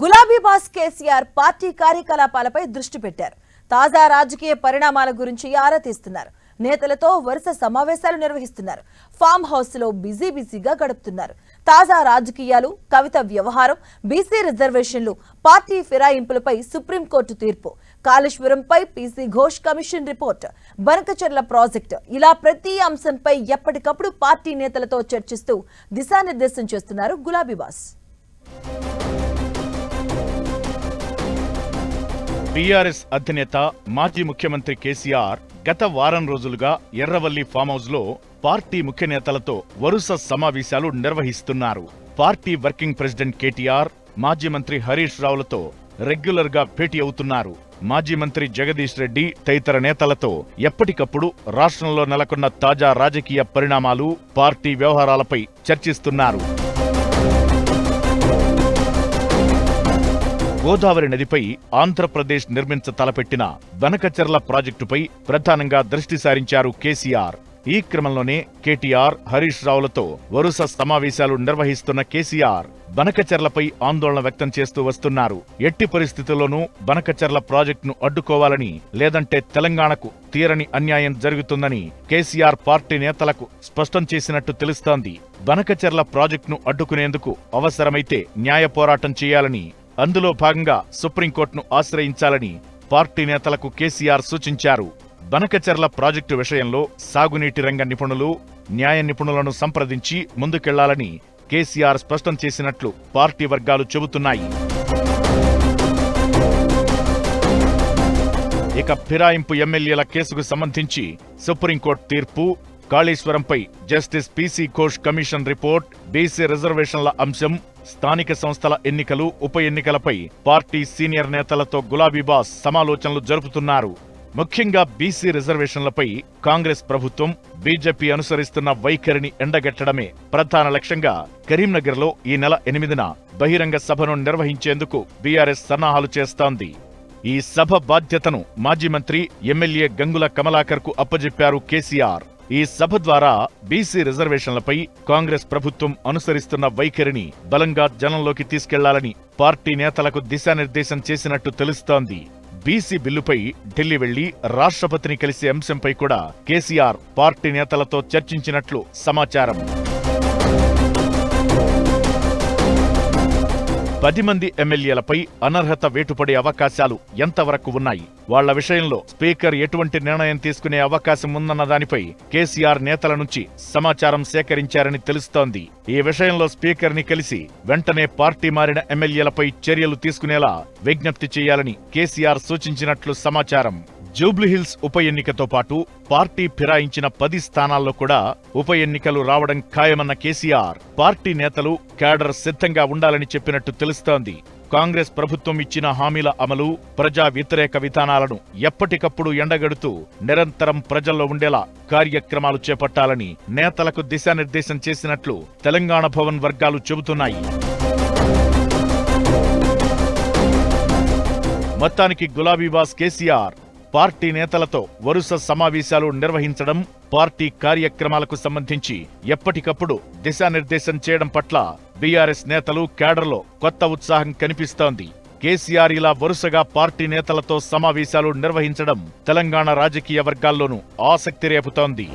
గులాబీ boss KCR party కార్యకలాపాలపై దృష్టి పెట్టారు. తాజా రాజకీయ పరిణామాల గురించి ఆరా తీస్తున్నారు. నేతలతో వరుస సమావేశాలు నిర్వహిస్తున్నారు. ఫామ్ హౌస్లో బిజీ బిజీగా గడుపుతున్నారు. తాజా రాజకీయాలు కవిత వ్యవహారం బీసీ రిజర్వేషన్లు పార్టీ ఫిరాయింపులపై సుప్రీంకోర్టు తీర్పు కాళేశ్వరంపై PC Ghosh commission report Banakacherla project ఇలా ప్రతి అంశంపై ఎప్పటికప్పుడు పార్టీ నేతలతో చర్చిస్తూ దిశానిర్దేశం చేస్తున్నారు గులాబీ బీఆర్ఎస్ అధినేత మాజీ ముఖ్యమంత్రి కేసీఆర్ గత వారం రోజులుగా ఎర్రవల్లి ఫామ్ పార్టీ ముఖ్య నేతలతో వరుస సమావేశాలు నిర్వహిస్తున్నారు. పార్టీ వర్కింగ్ ప్రెసిడెంట్ కేటీఆర్ మాజీ మంత్రి హరీష్ రావులతో రెగ్యులర్గా భేటీ అవుతున్నారు. మాజీ మంత్రి జగదీష్ రెడ్డి తదితర నేతలతో ఎప్పటికప్పుడు రాష్ట్రంలో నెలకొన్న తాజా రాజకీయ పరిణామాలు పార్టీ వ్యవహారాలపై చర్చిస్తున్నారు. గోదావరి నదిపై ఆంధ్రప్రదేశ్ నిర్మించ తలపెట్టిన వెనకచెర్ల ప్రాజెక్టుపై ప్రధానంగా దృష్టి సారించారు కేసీఆర్. ఈ క్రమంలోనే కేటీఆర్ హరీష్ రావులతో వరుస సమావేశాలు నిర్వహిస్తున్న కేసీఆర్ బనకచెర్లపై ఆందోళన వ్యక్తం చేస్తూ వస్తున్నారు. ఎట్టి పరిస్థితుల్లోనూ బనకచెర్ల ప్రాజెక్టును అడ్డుకోవాలని లేదంటే తెలంగాణకు తీరని అన్యాయం జరుగుతుందని కేసీఆర్ పార్టీ నేతలకు స్పష్టం చేసినట్టు తెలుస్తోంది. బనకచెర్ల ప్రాజెక్టును అడ్డుకునేందుకు అవసరమైతే న్యాయ పోరాటం చేయాలని అందులో భాగంగా సుప్రీంకోర్టును ఆశ్రయించాలని పార్టీ నేతలకు కేసీఆర్ సూచించారు. బనకచెర్ల ప్రాజెక్టు విషయంలో సాగునీటి రంగ నిపుణులు న్యాయ నిపుణులను సంప్రదించి ముందుకెళ్ళాలని కేసీఆర్ స్పష్టం చేసినట్లు పార్టీ వర్గాలు చెబుతున్నాయి. ఇక ఫిరాయింపు ఎమ్మెల్యేల కేసుకు సంబంధించి సుప్రీంకోర్టు తీర్పు కాళేశ్వరంపై justice PC Ghosh commission report BC రిజర్వేషన్ల అంశం స్థానిక సంస్థల ఎన్నికలు ఉప ఎన్నికలపై పార్టీ సీనియర్ నేతలతో గులాబీ బాస్ సమాలోచనలు జరుపుతున్నారు. ముఖ్యంగా బీసీ రిజర్వేషన్లపై కాంగ్రెస్ ప్రభుత్వం బీజేపీ అనుసరిస్తున్న వైఖరిని ఎండగట్టడమే ప్రధాన లక్ష్యంగా కరీంనగర్లో ఈ నెల ఎనిమిదిన బహిరంగ సభను నిర్వహించేందుకు బీఆర్ఎస్ సన్నాహాలు చేస్తోంది. ఈ సభ బాధ్యతను మాజీ మంత్రి ఎమ్మెల్యే గంగుల కమలాకర్కు అప్పజెప్పారు కేసీఆర్. ఈ సభ ద్వారా బీసీ రిజర్వేషన్లపై కాంగ్రెస్ ప్రభుత్వం అనుసరిస్తున్న వైఖరిని బలంగా జనంలోకి తీసుకెళ్ళాలని పార్టీ నేతలకు దిశానిర్దేశం చేసినట్టు తెలుస్తోంది. బీసీ బిల్లుపై ఢిల్లీ వెళ్ళి రాష్ట్రపతిని కలిసే అంశంపై కూడా కేసీఆర్ పార్టీ నేతలతో చర్చించినట్లు సమాచారం. పది మంది ఎమ్మెల్యేలపై అనర్హత వేటుపడే అవకాశాలు ఎంతవరకు ఉన్నాయి? వాళ్ళ విషయంలో స్పీకర్ ఎటువంటి నిర్ణయం తీసుకునే అవకాశం ఉందన్న దానిపై కేసీఆర్ నేతల నుంచి సమాచారం సేకరించారని తెలుస్తోంది. ఈ విషయంలో స్పీకర్ని కలిసి వెంటనే పార్టీ మారిన ఎమ్మెల్యేలపై చర్యలు తీసుకునేలా విజ్ఞప్తి చేయాలని కేసీఆర్ సూచించినట్లు సమాచారం. జూబ్లీహిల్స్ ఉప ఎన్నికతో పాటు పార్టీ ఫిరాయించిన పది స్థానాల్లో కూడా ఉప ఎన్నికలు రావడం ఖాయమన్న కేసీఆర్. పార్టీ నేతలు క్యాడర్ సిద్ధంగా ఉండాలని చెప్పినట్టు తెలుస్తోంది. కాంగ్రెస్ ప్రభుత్వం ఇచ్చిన హామీల అమలు ప్రజా వ్యతిరేక విధానాలను ఎప్పటికప్పుడు ఎండగడుతూ నిరంతరం ప్రజల్లో ఉండేలా కార్యక్రమాలు చేపట్టాలని నేతలకు దిశానిర్దేశం చేసినట్లు తెలంగాణ భవన్ వర్గాలు చెబుతున్నాయి. మొత్తానికి గులాబీ బాస్ కేసీఆర్ పార్టీ నేతలతో వరుస సమావేశాలు నిర్వహించడం పార్టీ కార్యక్రమాలకు సంబంధించి ఎప్పటికప్పుడు దిశానిర్దేశం చేయడం పట్ల బీఆర్ఎస్ నేతలు కేడర్లో కొత్త ఉత్సాహం కనిపిస్తోంది. కేసీఆర్ ఇలా వరుసగా పార్టీ నేతలతో సమావేశాలు నిర్వహించడం తెలంగాణ రాజకీయ వర్గాల్లోనూ ఆసక్తి రేపుతోంది.